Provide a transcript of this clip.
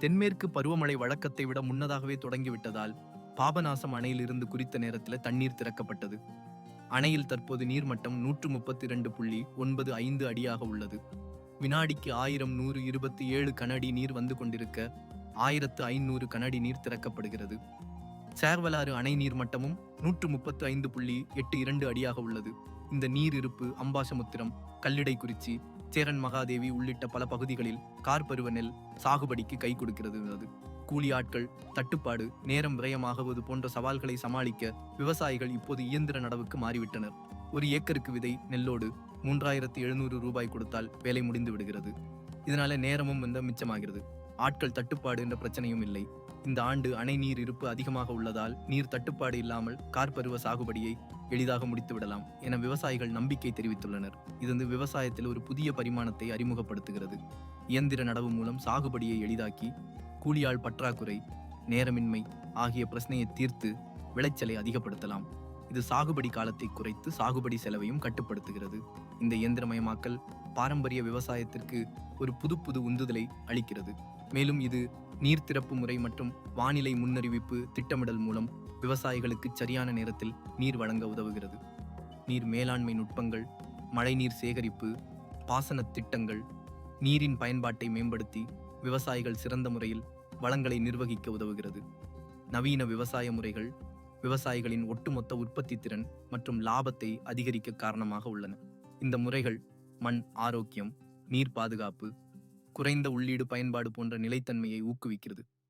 தென்மேற்கு பருவமழை வழக்கத்தை விட முன்னதாகவே தொடங்கிவிட்டதால் பாபநாசம் அணையிலிருந்து குறித்த நேரத்தில் தண்ணீர் திறக்கப்பட்டது. அணையில் தற்போது நீர்மட்டம் நூற்று முப்பத்தி இரண்டு புள்ளி ஒன்பது ஐந்து அடியாக உள்ளது. வினாடிக்கு ஆயிரம் நூறு இருபத்தி ஏழு கனஅடி நீர் வந்து கொண்டிருக்க ஆயிரத்து ஐநூறு கனஅடி நீர் திறக்கப்படுகிறது. சேர்வலாறு அணை நீர்மட்டமும் நூற்று முப்பத்து ஐந்து புள்ளி எட்டு இரண்டு அடியாக உள்ளது. இந்த நீர் இருப்பு அம்பாசமுத்திரம் கல்லிடைக்குறிச்சி சேரன் மகாதேவி உள்ளிட்ட பல பகுதிகளில் கார்பருவ நெல் சாகுபடிக்கு கை கொடுக்கிறது அது. கூலி ஆட்கள் தட்டுப்பாடு நேரம் விரயமாகுவது போன்ற சவால்களை சமாளிக்க விவசாயிகள் இப்போது இயந்திர நடவுக்கு மாறிவிட்டனர். ஒரு ஏக்கருக்கு விதை நெல்லோடு மூன்றாயிரத்தி எழுநூறு ரூபாய் கொடுத்தால் வேலை முடிந்து விடுகிறது. இதனால நேரமும் வந்து மிச்சமாகிறது. ஆட்கள் தட்டுப்பாடு என்ற பிரச்சனையும் இல்லை. இந்த ஆண்டு அணை நீர் இருப்பு அதிகமாக உள்ளதால் நீர் தட்டுப்பாடு இல்லாமல் கார்பருவ சாகுபடியை எளிதாக முடித்துவிடலாம் என விவசாயிகள் நம்பிக்கை தெரிவித்துள்ளனர். இது வந்து விவசாயத்தில் ஒரு புதிய பரிமாணத்தை அறிமுகப்படுத்துகிறது. இயந்திர நடவு மூலம் சாகுபடியை எளிதாக்கி கூலியாள் பற்றாக்குறை நேரமின்மை ஆகிய பிரச்சனையை தீர்த்து விளைச்சலை அதிகப்படுத்தலாம். இது சாகுபடி காலத்தை குறைத்து சாகுபடி செலவையும் கட்டுப்படுத்துகிறது. இந்த இயந்திரமயமாக்கல் பாரம்பரிய விவசாயத்திற்கு ஒரு புது புது உந்துதலை அளிக்கிறது. மேலும் இது நீர் திறப்பு முறை மற்றும் வானிலை முன்னறிவிப்பு திட்டமிடல் மூலம் விவசாயிகளுக்கு சரியான நேரத்தில் நீர் வழங்க உதவுகிறது. நீர் மேலாண்மை நுட்பங்கள் மழைநீர் சேகரிப்பு பாசனத் திட்டங்கள் நீரின் பயன்பாட்டை மேம்படுத்தி விவசாயிகள் சிறந்த முறையில் வளங்களை நிர்வகிக்க உதவுகிறது. நவீன விவசாய முறைகள் விவசாயிகளின் ஒட்டுமொத்த உற்பத்தி திறன் மற்றும் லாபத்தை அதிகரிக்க காரணமாக உள்ளன. இந்த முறைகள் மண் ஆரோக்கியம் நீர் பாதுகாப்பு குறைந்த உள்ளீடு பயன்பாடு போன்ற நிலைத்தன்மையை ஊக்குவிக்கிறது.